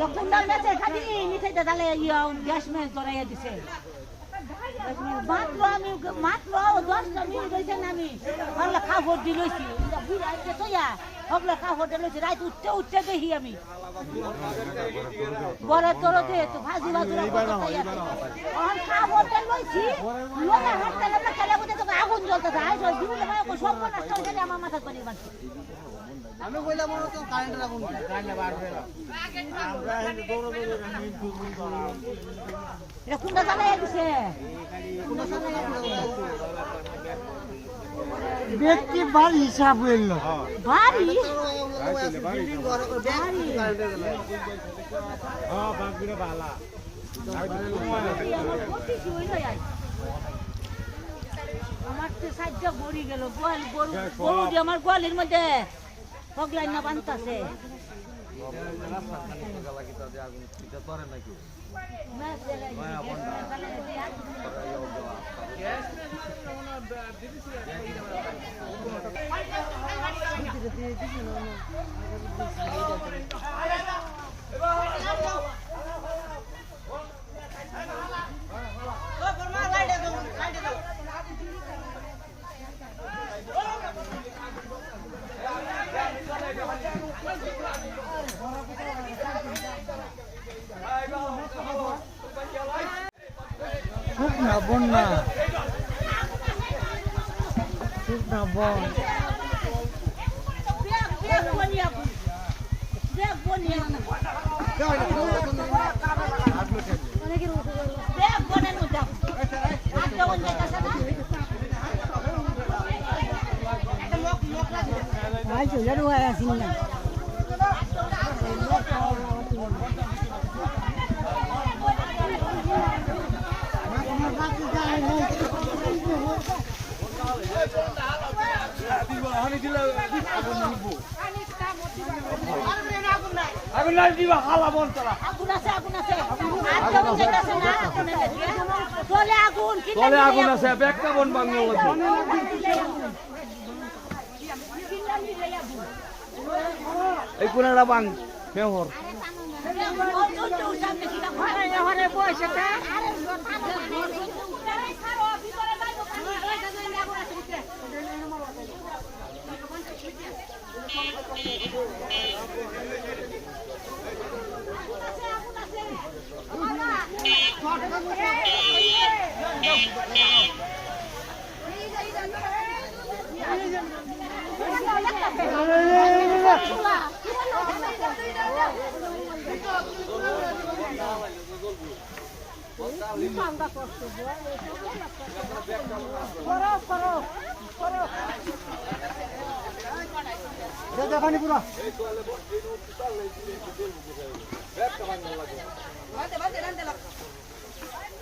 সাইডে তাহলে ইয়া, gas match ধরাইয়া দিছে। মাত্র আমি, মাত্র দশটা মিনিট হয়েছে না আমি হল্লা খাবার দি লইছি। বুড়া আছে তো ইয়া। হবলা খাবার দি লইছি। রাত উঠতে উঠতে দেখি আমি। বড় তোর দে তো ভাজি ভাজুরা এখন খাবার দি লইছি। লোকে হাঁটতে লাগলে খেলে বুঝে তো আগুন জ্বলতেছে। আই সব নষ্ট আমার মাথা বানছে আমি কইলাম মনে তো কারেন্টের আগুন কারেন্টে বার হয়ে এটা কোনটা জ্বালাইয়া দিছে। ব্যক্তি বাড়ি হিসাব হইল। বাড়ি? ব্যাগ আমার তো সাহায্য গড়ি গেল গোয়াল গরু গরু দিয়ে আমার গোয়ালের মধ্যে পগলাই না বানতাছে শুকনা বন্যা শুকনা বন bag Baniya bag Baniya bag বনের মধ্যে আটটা বন যাইতাছে না আইছো জানো আসি না আগুন নাই দিবা হালা বন তারা আগুন আছে আগুন আছে চলে আগুন কি আগুন আছে বন এই কোনাটা বাং মেহর দেখানি পুরা ব্যাগটা বাংলা লাগে